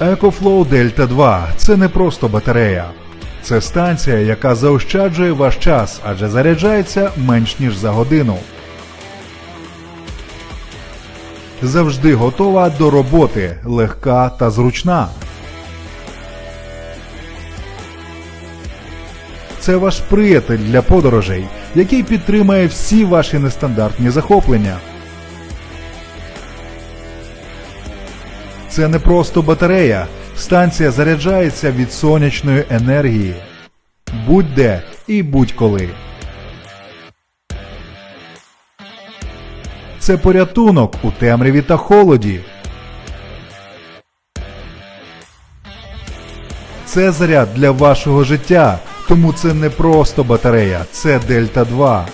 EcoFlow Delta 2 це не просто батарея. Це станція, яка заощаджує ваш час, адже заряджається менш ніж за годину. Завжди готова до роботи, легка та зручна. Це ваш приятель для подорожей, який підтримає всі ваші нестандартні захоплення. Це не просто батарея. Станція заряджається від сонячної енергії. Будь-де і будь-коли. Це порятунок у темряві та холоді. Це заряд для вашого життя, тому це не просто батарея, це Дельта 2.